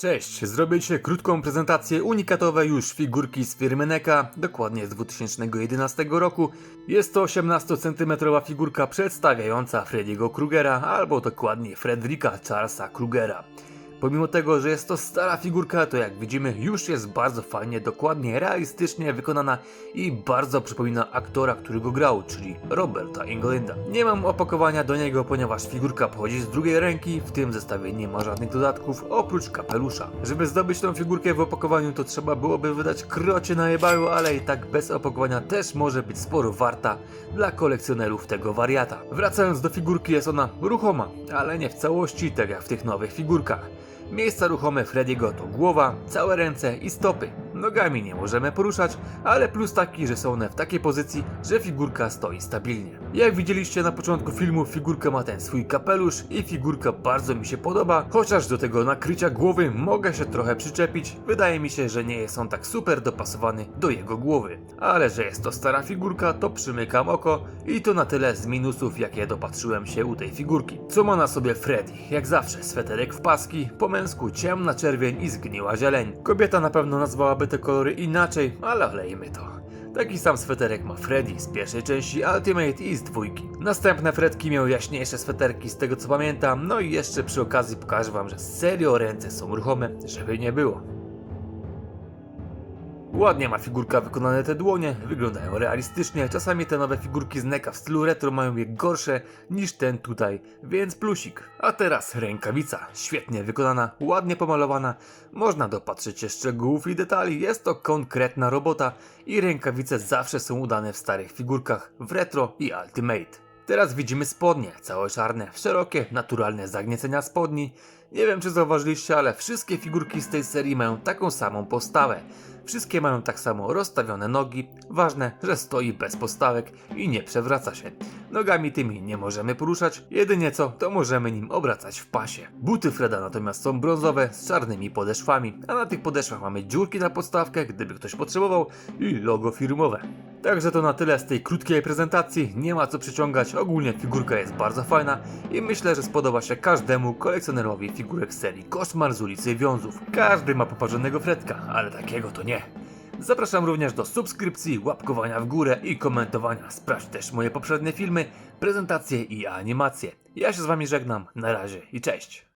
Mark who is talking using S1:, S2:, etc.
S1: Cześć, zrobię krótką prezentację unikatowej już figurki z firmy NECA, dokładnie z 2011 roku. Jest to 18 cm figurka przedstawiająca Freddy'ego Krugera, albo dokładnie Fredrika Charlesa Krugera. Pomimo tego, że jest to stara figurka, to jak widzimy już jest bardzo fajnie, dokładnie, realistycznie wykonana i bardzo przypomina aktora, który go grał, czyli Roberta Englinda. Nie mam opakowania do niego, ponieważ figurka pochodzi z drugiej ręki, w tym zestawie nie ma żadnych dodatków, oprócz kapelusza. Żeby zdobyć tą figurkę w opakowaniu, to trzeba byłoby wydać krocie na ebayu, ale i tak bez opakowania też może być sporo warta dla kolekcjonerów tego wariata. Wracając do figurki, jest ona ruchoma, ale nie w całości, tak jak w tych nowych figurkach. Miejsca ruchome Frediego to głowa, całe ręce i stopy. Nogami nie możemy poruszać, ale plus taki, że są one w takiej pozycji, że figurka stoi stabilnie. Jak widzieliście na początku filmu, figurka ma ten swój kapelusz i figurka bardzo mi się podoba, chociaż do tego nakrycia głowy mogę się trochę przyczepić. Wydaje mi się, że nie jest on tak super dopasowany do jego głowy. Ale że jest to stara figurka, to przymykam oko i to na tyle z minusów, jakie dopatrzyłem się u tej figurki. Co ma na sobie Freddy? Jak zawsze, sweterek w paski, po męsku ciemna czerwień i zgniła zieleń. Kobieta na pewno nazwałaby te kolory inaczej, ale wlejmy to. Taki sam sweterek ma Freddy z pierwszej części Ultimate i z dwójki. Następne Fredki miały jaśniejsze sweterki z tego co pamiętam, no i jeszcze przy okazji pokażę wam, że serio ręce są ruchome, żeby nie było. Ładnie ma figurka wykonane te dłonie, wyglądają realistycznie. Czasami te nowe figurki z NECA w stylu retro mają je gorsze niż ten tutaj, więc plusik. A teraz rękawica, świetnie wykonana, ładnie pomalowana. Można dopatrzeć się szczegółów i detali, jest to konkretna robota i rękawice zawsze są udane w starych figurkach, w retro i ultimate. Teraz widzimy spodnie, całe czarne, szerokie, naturalne zagniecenia spodni. Nie wiem czy zauważyliście, ale wszystkie figurki z tej serii mają taką samą postawę. Wszystkie mają tak samo rozstawione nogi. Ważne, że stoi bez postawek i nie przewraca się. Nogami tymi nie możemy poruszać, jedynie co, to możemy nim obracać w pasie. Buty Freda natomiast są brązowe z czarnymi podeszwami, a na tych podeszwach mamy dziurki na podstawkę, gdyby ktoś potrzebował i logo firmowe. Także to na tyle z tej krótkiej prezentacji, nie ma co przyciągać, ogólnie figurka jest bardzo fajna i myślę, że spodoba się każdemu kolekcjonerowi figurek serii Koszmar z ulicy Wiązów. Każdy ma poparzonego Fredka, ale takiego to nie. Zapraszam również do subskrypcji, łapkowania w górę i komentowania. Sprawdź też moje poprzednie filmy, prezentacje i animacje. Ja się z wami żegnam, na razie i cześć.